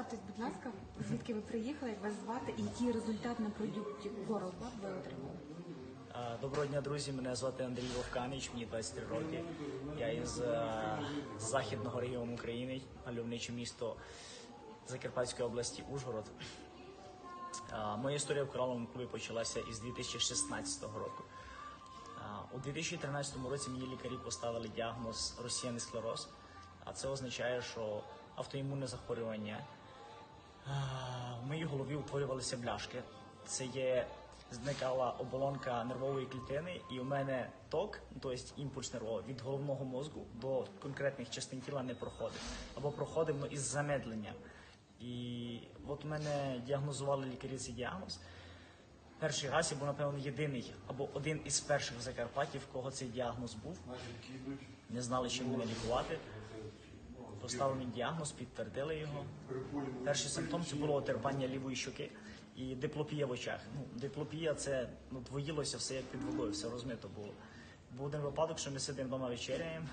Представтесь, будь ласка, звідки ви приїхали, як вас звати і який результат на продукті Coral ви отримали? Доброго дня, друзі. Мене звати Андрій Вовканич, мені 23 роки. Я із е, західного регіону України, мальовниче місто Закарпатської області Ужгород. Моя історія в кораловому клубі почалася із 2016 року. У 2013 році мені лікарі поставили діагноз розсіяний склероз, а це означає, що автоімунне захворювання В моїй голові утворювалися бляшки. Це є зникала оболонка нервової клітини, і у мене ток, тобто імпульс нервовий від головного мозку до конкретних частин тіла не проходив. Або проходив ну, із замедленням. І от у мене діагнозували лікарі цей діагноз. Перший раз я був, напевно, єдиний або один із перших в Закарпатті, в кого цей діагноз був. Не знали, чим мене лікувати. Поставили мені діагноз, підтвердили його. Перший симптом це було терпання лівої щоки і диплопія в очах. Ну, диплопія це ну, двоїлося все як під водою, все розмито було. Був один випадок, що ми сидимо вдома вечеряємо,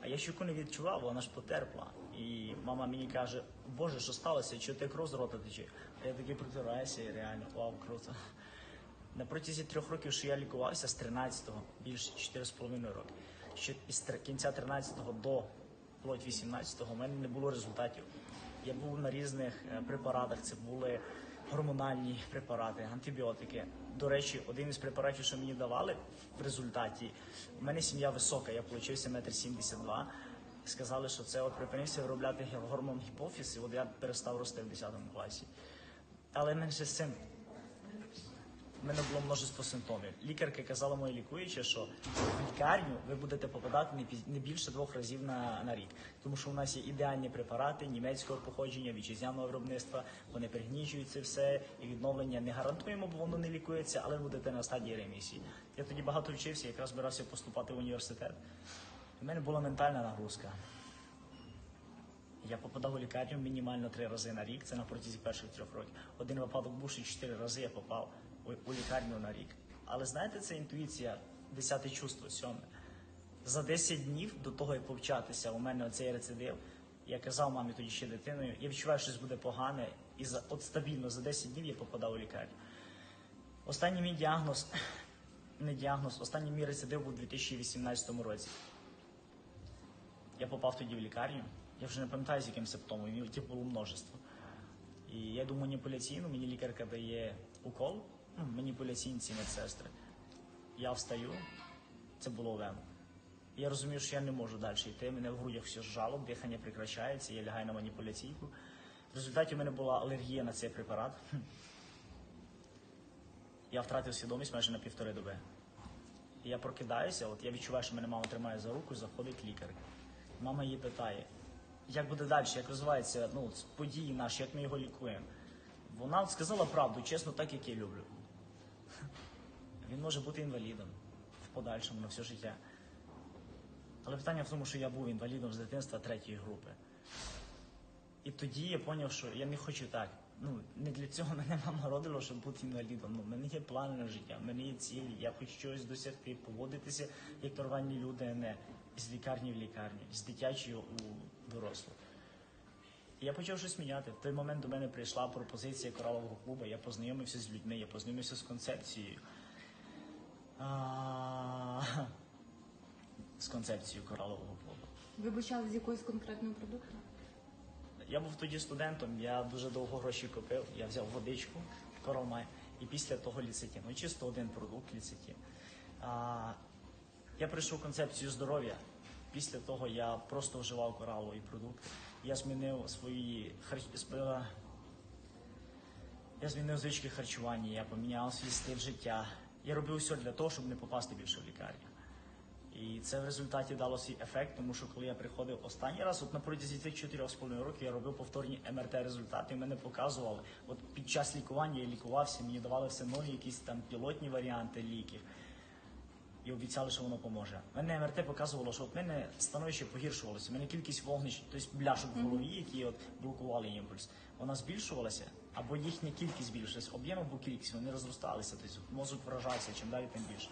а я щоку не відчував, вона ж потерпла. І мама мені каже: Боже, що сталося? Чого ти кров з рота тече? А я такий протираюся і реально, вау, круто. На протязі трьох років, що я лікувався з 13-го, більше 4,5 роки. Ще із кінця 13-го до вплоть 18-го у мене не було результатів. Я був на різних е, препаратах. Це були гормональні препарати, антибіотики. До речі, один із препаратів, що мені давали в результаті, у мене сім'я висока, я получився метр сімдесят два. Сказали, що це от припинився виробляти гормон гіпофіз, і от я перестав рости в 10 класі. Але менше з цим у мене було множество симптомів. Лікарка казала моя лікуюча, що в лікарню ви будете попадати не більше двох разів на, на рік, тому що у нас є ідеальні препарати німецького походження, вітчизняного виробництва. Вони пригнічують це все і відновлення не гарантуємо, бо воно не лікується, але ви будете на стадії ремісії. Я тоді багато вчився, якраз збирався поступати в університет. У мене була ментальна нагрузка. Я попадав у лікарню мінімально три рази на рік, це на протязі перших трьох років. Один випадок був, що чотири рази я попав у, лікарню на рік. Але знаєте, це інтуїція, десяте чувство, сьоме. За 10 днів до того, як повчатися, у мене оцей рецидив. Я казав мамі тоді ще дитиною, я відчуваю, що щось буде погане, і за от стабільно за 10 днів я попадав у лікарню. Останній мій діагноз, не діагноз, останній мій рецидив був у 2018 році. Я попав тоді в лікарню. Я вже не пам'ятаю, з яким симптомом, їх було множество. І я йду маніпуляційну, мені лікарка дає укол, маніпуляційні ці медсестри. Я встаю, це було вену. Я розумію, що я не можу далі йти. Мене в грудях все зжало, дихання прекращається, я лягаю на маніпуляційку. В результаті у мене була алергія на цей препарат. Я втратив свідомість майже на півтори доби. Я прокидаюся, от я відчуваю, що мене мама тримає за руку, заходить лікар. Мама її питає, як буде далі, як розвиваються ну, події наші, як ми його лікуємо. Вона сказала правду, чесно, так, як я люблю. Він може бути інвалідом в подальшому на все життя. Але питання в тому, що я був інвалідом з дитинства третьої групи. І тоді я зрозумів, що я не хочу так. Ну, не для цього мене мама родила, щоб бути інвалідом. Ну, в мене є плани на життя, в мене є цілі, я хочу щось досягти, поводитися як нормальні люди, а не з лікарні в лікарню, з дитячої у дорослу. І я почав щось міняти. В той момент до мене прийшла пропозиція коралового клубу, я познайомився з людьми, я познайомився з концепцією. А, З концепцією коралового клубу. Ви почали з якогось конкретного продукту? Я був тоді студентом, я дуже довго гроші копив. Я взяв водичку, коромай, і після того ліцетін. Ну, чисто один продукт ліцетін. А, я прийшов концепцію здоров'я. Після того я просто вживав коралові продукти. Я змінив свої харч... сп- Я змінив звички харчування, я поміняв свій стиль життя. Я робив все для того, щоб не попасти більше в лікарню. І це в результаті дало свій ефект, тому що коли я приходив останній раз, от на протязі цих 4,5 років я робив повторні МРТ результати, і мене показували. От під час лікування я лікувався, мені давали все нові якісь там пілотні варіанти ліків. І обіцяли, що воно поможе. Мене МРТ показувало, що от мене становище погіршувалося. У мене кількість вогнищ, тобто бляшок в голові, які от блокували імпульс, вона збільшувалася, або їхня кількість збільшилась, об'єм або кількість, вони розросталися, тобто мозок вражався, чим далі, тим більше.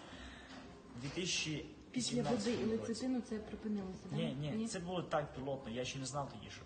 2000 Після води і лецитину це припинилося, так? Ні, ні, це було так пілотно, я ще не знав тоді, що.